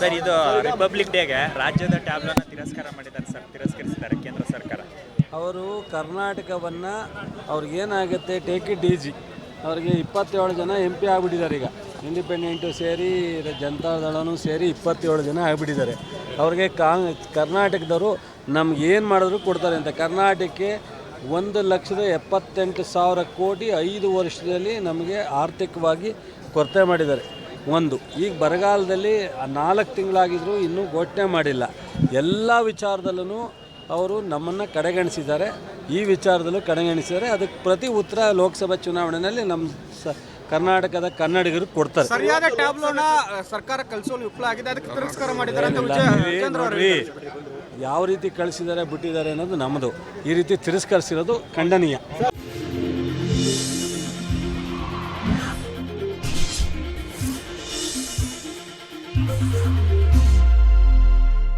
Sir, ಇದು republic ಡೇಗೆ ರಾಜ್ಯದ ಟ್ಯಾಬ್ಲನ್ನ ತಿರಸ್ಕಾರ ಮಾಡಿದ್ದಾರೆ ಸರ್, ತಿರಸ್ಕರಿಸಿದ್ದಾರೆ ಕೇಂದ್ರ ಸರ್ಕಾರ. ಅವರು ಕರ್ನಾಟಕವನ್ನು ಅವ್ರಿಗೇನಾಗುತ್ತೆ ಟೇಕ್ ಇಟ್ ಈಜಿ ಅವ್ರಿಗೆ ಇಪ್ಪತ್ತೇಳು ಜನ ಎಂ ಪಿ ಆಗಿಬಿಟ್ಟಿದ್ದಾರೆ ಈಗ. ಇಂಡಿಪೆಂಡೆಂಟು ಸೇರಿ ಜನತಾದಳನೂ ಸೇರಿ ಇಪ್ಪತ್ತೇಳು ಜನ ಆಗಿಬಿಟ್ಟಿದ್ದಾರೆ. ಅವ್ರಿಗೆ ಕಾಂಗ್ ಕರ್ನಾಟಕದವರು ನಮ್ಗೇನು ಮಾಡಿದ್ರು ಕೊಡ್ತಾರೆ ಅಂತ. ಕರ್ನಾಟಕಕ್ಕೆ ಒಂದು ಲಕ್ಷದ ಎಪ್ಪತ್ತೆಂಟು ಸಾವಿರ ಕೋಟಿ ಐದು ವರ್ಷದಲ್ಲಿ ನಮಗೆ ಆರ್ಥಿಕವಾಗಿ ಕೊರತೆ ಮಾಡಿದ್ದಾರೆ. ಒಂದು. ಈಗ ಬರಗಾಲದಲ್ಲಿ ನಾಲ್ಕು ತಿಂಗಳಾಗಿದ್ರು ಇನ್ನೂ ಘೋಷಣೆ ಮಾಡಿಲ್ಲ. ಎಲ್ಲ ವಿಚಾರದಲ್ಲೂ ಅವರು ನಮ್ಮನ್ನು ಕಡೆಗಣಿಸಿದ್ದಾರೆ. ಈ ವಿಚಾರದಲ್ಲೂ ಕಡೆಗಣಿಸಿದ್ದಾರೆ. ಅದಕ್ಕೆ ಪ್ರತಿ ಉತ್ತರ ಲೋಕಸಭಾ ಚುನಾವಣೆಯಲ್ಲಿ ನಮ್ಮ ಸ ಕರ್ನಾಟಕದ ಕನ್ನಡಿಗರು ಕೊಡ್ತಾರೆ. ಸರಿಯಾದ ಟ್ಯಾಬ್ಲೋನ ಸರ್ಕಾರ ಕಳಿಸೋಲು ವಿಫಲ ಆಗಿದೆ. ಅದಕ್ಕೆ ತಿರಸ್ಕಾರ ಮಾಡಿದ್ದಾರೆ ಅಂತ ಅವರು ಯಾವ ರೀತಿ ಕಳಿಸಿದ್ದಾರೆ ಬಿಟ್ಟಿದ್ದಾರೆ ಅನ್ನೋದು ನಮ್ಮದು. ಈ ರೀತಿ ತಿರಸ್ಕರಿಸಿರೋದು ಖಂಡನೀಯ.